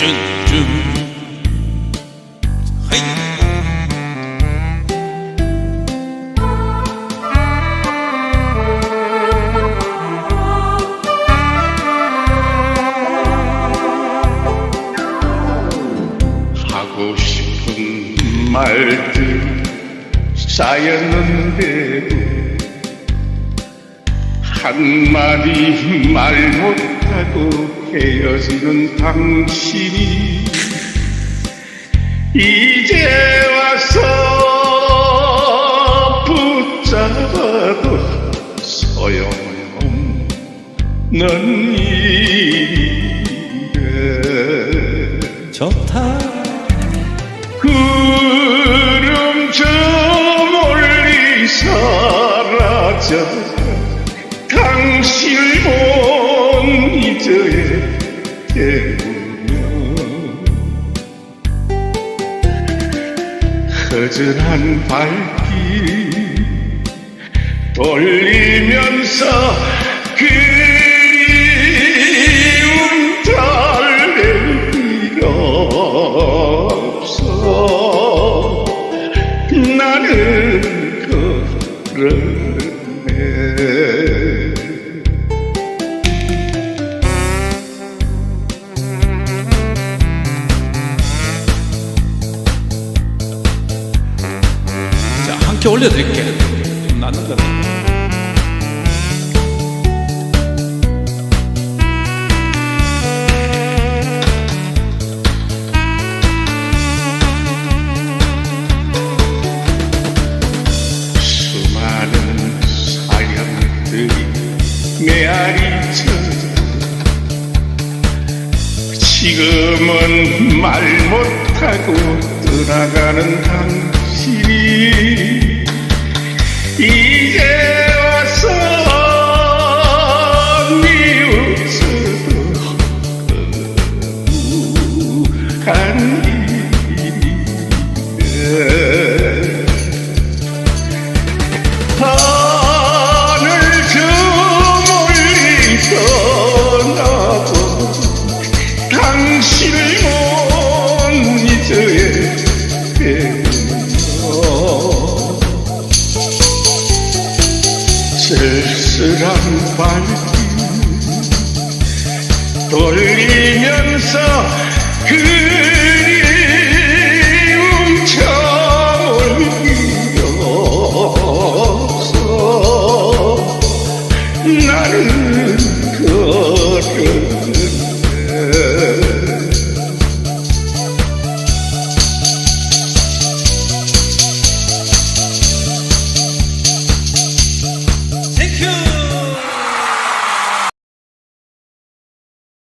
쭌쭌 헤이 하고 싶은 말들 쌓였는데도 한 마디 말 못하고 헤어지는 당신이 이제 와서 붙잡아도 소용없는 일이래 좋다. 구름 저 멀리 사라져 잊어야 되군요 허전한 발길 돌리면서 그리움 달랠 일 없어. 나는 걸었 개 올려드릴게 좀 낫는 거 수많은 지금은 말 못하고 떠나가는 당신이 쓸쓸한 밝기 돌리면서 그리움 처올리어서 나는 걸음